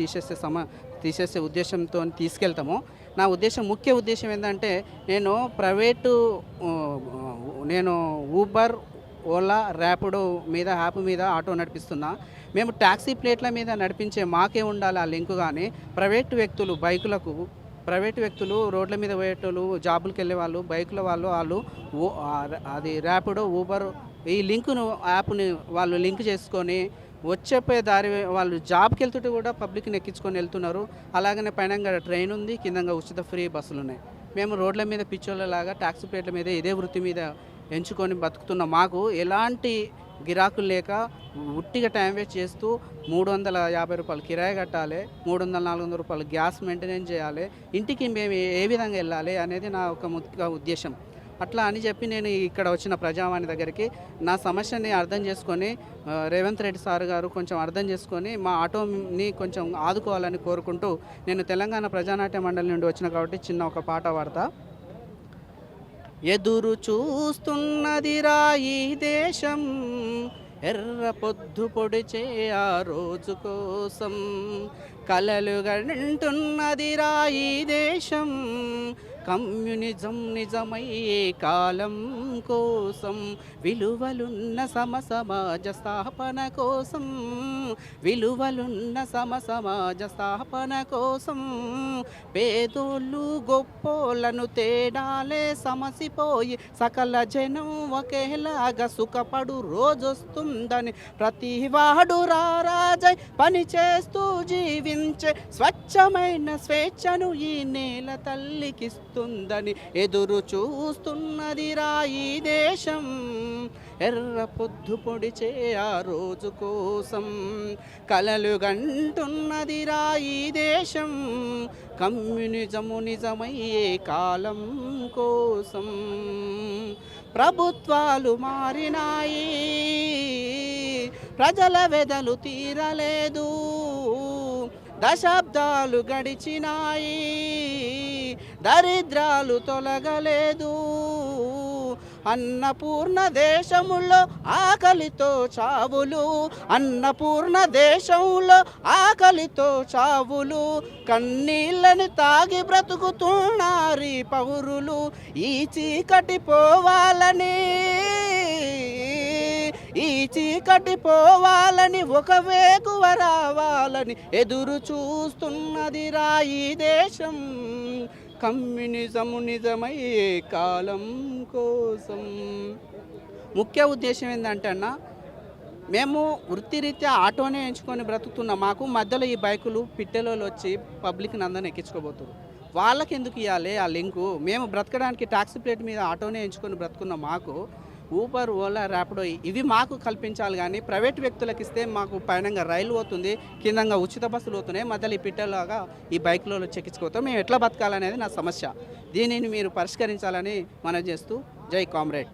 తీసేసే సమ తీసేసే ఉద్దేశంతో తీసుకెళ్తాము. నా ఉద్దేశం ముఖ్య ఉద్దేశం ఏంటంటే నేను ప్రైవేటు నేను ఊబర్ ఓలా ర్యాపిడో మీద యాప్ మీద ఆటో నడిపిస్తున్నా. మేము ట్యాక్సీ ప్లేట్ల మీద నడిపించే మాకే ఉండాలి ఆ లింక్ కానీ ప్రైవేటు వ్యక్తులు బైకులకు ప్రైవేట్ వ్యక్తులు రోడ్ల మీద పోయేటోళ్ళు జాబులకు వెళ్ళే వాళ్ళు బైకుల వాళ్ళు వాళ్ళు అది ర్యాపిడో ఊబర్ ఈ లింకును యాప్ని వాళ్ళు లింక్ చేసుకొని వచ్చేపోయే దారి వాళ్ళు జాబ్కి వెళ్తుంటే కూడా పబ్లిక్ని ఎక్కించుకొని వెళ్తున్నారు. అలాగనే పైన ట్రైన్ ఉంది కిందంగా ఉచిత ఫ్రీ బస్సులు ఉన్నాయి. మేము రోడ్ల మీద పిచ్చోళ్ళలాగా ట్యాక్సీ ప్లేట్ల మీద ఇదే వృత్తి మీద ఎంచుకొని బతుకుతున్న. మాకు ఎలాంటి గిరాకులు లేక ఉట్టిగా టైం వేస్ట్ చేస్తూ మూడు వందల యాభై రూపాయలు కిరాయి కట్టాలి మూడు వందల నాలుగు వందల రూపాయలు గ్యాస్ మెయింటెనెన్స్ చేయాలి ఇంటికి మేము ఏ- ఏ విధంగా వెళ్ళాలి అనేది నా ఒక ముఖ్య ఉద్దేశం. అట్లా అని చెప్పి నేను ఇక్కడ వచ్చిన ప్రజావాణి దగ్గరికి నా సమస్యని అర్థం చేసుకొని రేవంత్ రెడ్డి సార్ గారు కొంచెం అర్థం చేసుకొని మా ఆటోని కొంచెం ఆదుకోవాలని కోరుకుంటూ నేను తెలంగాణ ప్రజానాట్య మండలి నుండి వచ్చిన కాబట్టి చిన్న ఒక పాట పాడతా. ఎదురు చూస్తున్నదిరా ఈ దేశం ఎర్ర పొద్దు పొడిచే ఆ రోజు కోసం కలలు గంటున్నదిరా ఈ దేశం కమ్యూనిజం నిజమయ్యే కాలం కోసం విలువలున్న సమ సమాజ స్థాపన కోసం విలువలున్న సమ సమాజ స్థాపన కోసం పేదోళ్ళు గొప్పోళ్ళను తేడాలే సమసిపోయి సకల జనం ఒకేలాగా సుఖపడు రోజొస్తుందని ప్రతి వాడు రారాజై పని చేస్తూ జీవించే స్వచ్ఛమైన స్వేచ్ఛను ఈ నేల వస్తుందని ఎదురు చూస్తున్నది రాయి దేశం. ఎర్ర పొద్దు పొడిచే ఆ రోజు కోసం కలలు గంటున్నది రాయి ఈ దేశం. కమ్యూనిజము నిజమయ్యే కాలం కోసం ప్రభుత్వాలు మారినాయి. ప్రజల వెదలు తీరలేదు. దశాబ్దాలు గడిచినాయి. దరిద్రాలు తొలగలేదు. అన్నపూర్ణ దేశములో ఆకలితో చావులు. అన్నపూర్ణ దేశంలో ఆకలితో చావులు. కన్నీళ్ళని తాగి బ్రతుకుతున్నారీ పౌరులు. ఈ చీకటి పోవాలని ఈ చీకటి పోవాలని ఒక వేకువ రావాలని ఎదురు చూస్తున్నది రా ఈ దేశం. కమ్యూనిజము నిజమయ్యే కాలం కోసం. ముఖ్య ఉద్దేశం ఏంటంటే అన్న మేము వృత్తిరీత్యా ఆటోనే ఎంచుకొని బ్రతుకుతున్న. మాకు మధ్యలో ఈ బైకులు పిట్టెలోలు వచ్చి పబ్లిక్ని అందరిని ఎక్కించుకోబోతున్నారు వాళ్ళకి ఎందుకు ఇవ్వాలి ఆ లింకు? మేము బ్రతకడానికి ట్యాక్సీ ప్లేట్ మీద ఆటోనే ఎంచుకొని బ్రతుకున్న మాకు. ఊబర్ ఓలా ర్యాపిడో ఇవి మాకు కల్పించాలి కానీ ప్రైవేట్ వ్యక్తులకు ఇస్తే మాకు పైనంగా రైలు పోతుంది కిందంగా ఉచిత బస్సులు పోతున్నాయి మధ్యలో ఈ పిట్టలాగా ఈ బైక్లలో చెక్కించుకోతాం. మేము ఎట్లా బతకాలనేది నా సమస్య. దీనిని మీరు పరిష్కరించాలని మనం చేస్తూ జై కామ్రేడ్.